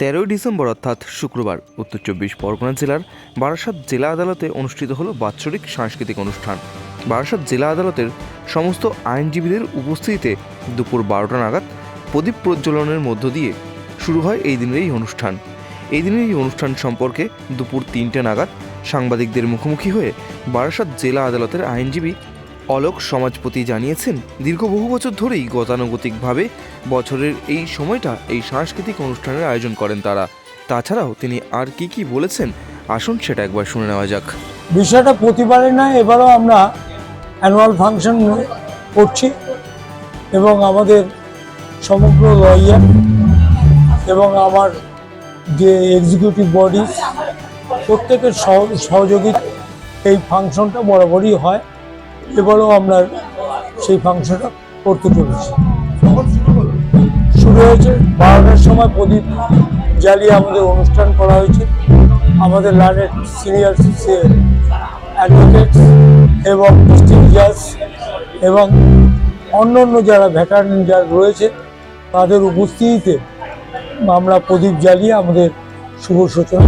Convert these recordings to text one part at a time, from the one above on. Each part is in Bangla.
তেরোই ডিসেম্বর অর্থাৎ শুক্রবার, উত্তর চব্বিশ পরগনা জেলার বারাসাত জেলা আদালতে অনুষ্ঠিত হলো বাৎসরিক সাংস্কৃতিক অনুষ্ঠান। বারাসাত জেলা আদালতের সমস্ত আইনজীবীদের উপস্থিতিতে দুপুর বারোটা নাগাদ প্রদীপ প্রজ্বলনের মধ্য দিয়ে শুরু হয় এই দিনের এই অনুষ্ঠান। এই দিনের এই অনুষ্ঠান সম্পর্কে দুপুর তিনটে নাগাদ সাংবাদিকদের মুখোমুখি হয়ে বারাসাত জেলা আদালতের আইনজীবী অলোক সমাজপতি জানিয়েছেন, দীর্ঘ বহু বছর ধরেই গতানুগতিকভাবে বছরের এই সময়টা এই সাংস্কৃতিক অনুষ্ঠানের আয়োজন করেন তারা। তাছাড়াও তিনি আর কি কি বলেছেন, আসুন সেটা একবার শুনে নেওয়া যাক। বিষয়টা প্রতিবারের নয়, এবারও আমরা অ্যানুয়াল ফাংশন করছি এবং আমাদের সমগ্র লয়ার এবং আমার যে এক্সিকিউটিভ বডি প্রত্যেকের সহ- সহযোগিতা এই ফাংশনটা বরাবরই হয়। এবারও আমরা সেই ফাংশনটা করতে চলেছি শুরু হয়েছে বারোটার সময় প্রদীপ জ্বালিয়ে আমাদের অনুষ্ঠান করা হয়েছে আমাদের লার্নের সিনিয়র অ্যাডভোকেট এবং জাজ এবং অন্য অন্য যারা ভ্যাটারান যারা রয়েছে, তাদের উপস্থিতিতে আমরা প্রদীপ জ্বালিয়ে আমাদের শুভ সূচনা।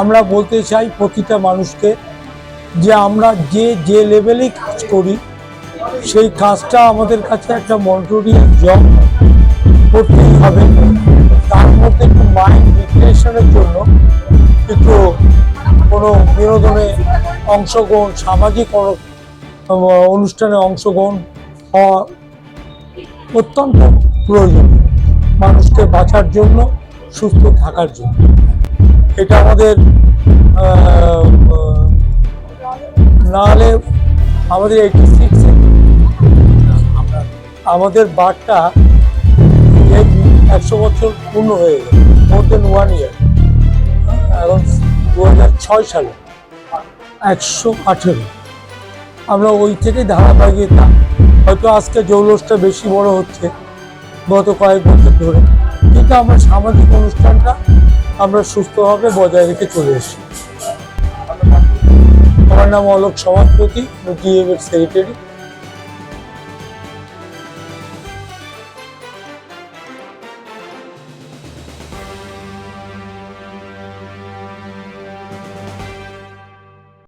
আমরা বলতে চাই প্রতিটা মানুষকে যে আমরা যে যে লেভেলেই কাজ করি, সেই কাজটা আমাদের কাছে একটা মন্টরিয়াল জব করতেই হবে। তার মধ্যে একটু মাইন্ড রিক্রিয়েশনের জন্য একটু কোনো বিনোদনে অংশগ্রহণ, সামাজিক অনুষ্ঠানে অংশগ্রহণ হওয়া অত্যন্ত প্রয়োজন মানুষকে বাঁচার জন্য, সুস্থ থাকার জন্য। এটা আমাদের আহ, আহ, না হলে আমাদের এইটি সিক্সে আমাদের বারটা একশো বছর পূর্ণ হয়ে গেল মোর দেন ওয়ান ইয়ার এখন দু হাজার ছয় সালে একশো আঠেরো। আমরা ওই থেকে ধারাবাহিকতা হয়তো আজকে জৌলসটা বেশি বড় হচ্ছে গত কয়েক বছর ধরে। কিন্তু আমরা সামাজিক অনুষ্ঠানটা আমরা সুস্থভাবে বজায় রেখে চলে এসেছি। আমার নাম অলোক সমাজপতি ডিএমের সেক্রেটারি